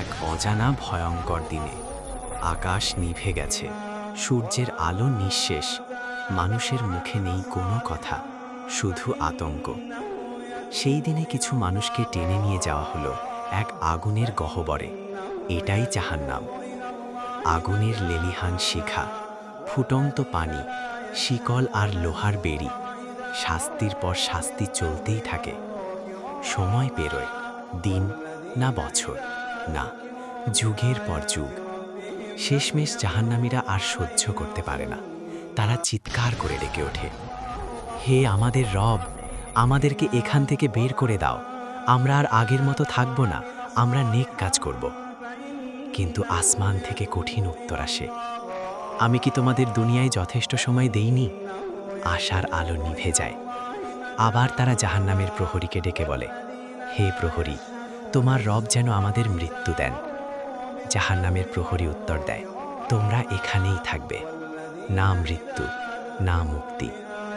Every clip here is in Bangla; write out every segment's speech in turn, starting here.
এক অজানা ভয়ঙ্কর দিনে। আকাশ নিভে গেছে, সূর্যের আলো নিঃশেষ, মানুষের মুখে নেই কোনো কথা, শুধু আতঙ্ক। সেই দিনে কিছু মানুষকে টেনে নিয়ে যাওয়া হলো এক আগুনের গহ্বরে, এটাই জাহান্নাম। আগুনের লেলিহান শিখা, ফুটন্ত পানি, শিকল আর লোহার বেড়ি, শাস্তির পর শাস্তি চলতেই থাকে। সময় পেরোয়, দিন না বছর। না, যুগের পর যুগ। শেষমেশ জাহান্নামীরা আর সহ্য করতে পারে না। তারা চিৎকার করে ডেকে ওঠে। হে আমাদের রব, আমাদেরকে এখান থেকে বের করে দাও। আমরা আর আগের মতো থাকব না, আমরা নেক কাজ করব। কিন্তু আসমান থেকে কঠিন উত্তর আসে। আমি কি তোমাদের দুনিয়ায় যথেষ্ট সময় দেইনি? আশার আলো নিভে যায়। আবার তারা জাহান্নামের প্রহরীকে ডেকে বলে, হে প্রহরী তোমার রব যেন আমাদের মৃত্যু দেন, জাহান্নামের প্রহরী উত্তর দেয়। তোমরা এখানেই থাকবে। না মৃত্যু, না মুক্তি,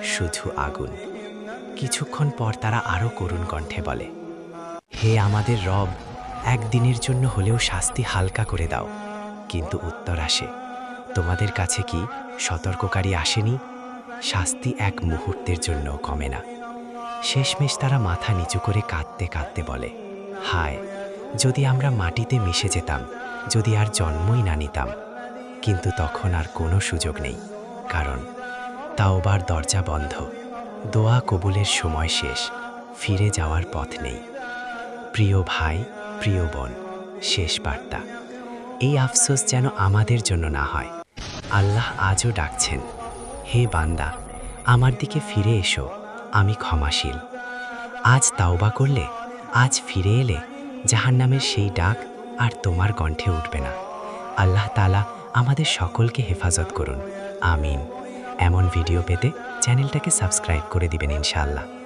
শুধু আগুন। কিছুক্ষণ পর তারা আরও করুণ কণ্ঠে বলে, হে আমাদের রব, একদিনের জন্য হলেও শাস্তি হালকা করে দাও। কিন্তু উত্তর আসে, তোমাদের কাছে কি সতর্ককারী আসেনি? শাস্তি এক মুহূর্তের জন্য কমে না। শেষমেশ তারা মাথা নিচু করে কাঁদতে কাঁদতে বলে হায়, যদি আমরা মাটিতে মিশে যেতাম, যদি আর জন্মই না নিতাম, কিন্তু তখন আর কোনো সুযোগ নেই, কারণ তাওবার দরজা বন্ধ, দোয়া কবুলের সময় শেষ, ফিরে যাওয়ার পথ নেই। প্রিয় ভাই, প্রিয় বোন, শেষ বার্তা, এই আফসোস যেন আমাদের জন্য না হয়। আল্লাহ আজও ডাকছেন, হে বান্দা, আমার দিকে ফিরে এসো, আমি ক্ষমাশীল। আজ তাওবা করলে আজ ফিরে এলে জাহান নামের সেই ডাক আর তোমার কণ্ঠে উঠবে না। আল্লাহ তালা আমাদের সকলকে হেফাজত করুন। আমিন। এমন ভিডিও পেতে চ্যানেলটাকে সাবস্ক্রাইব করে দিবেন ইনশাআল্লাহ।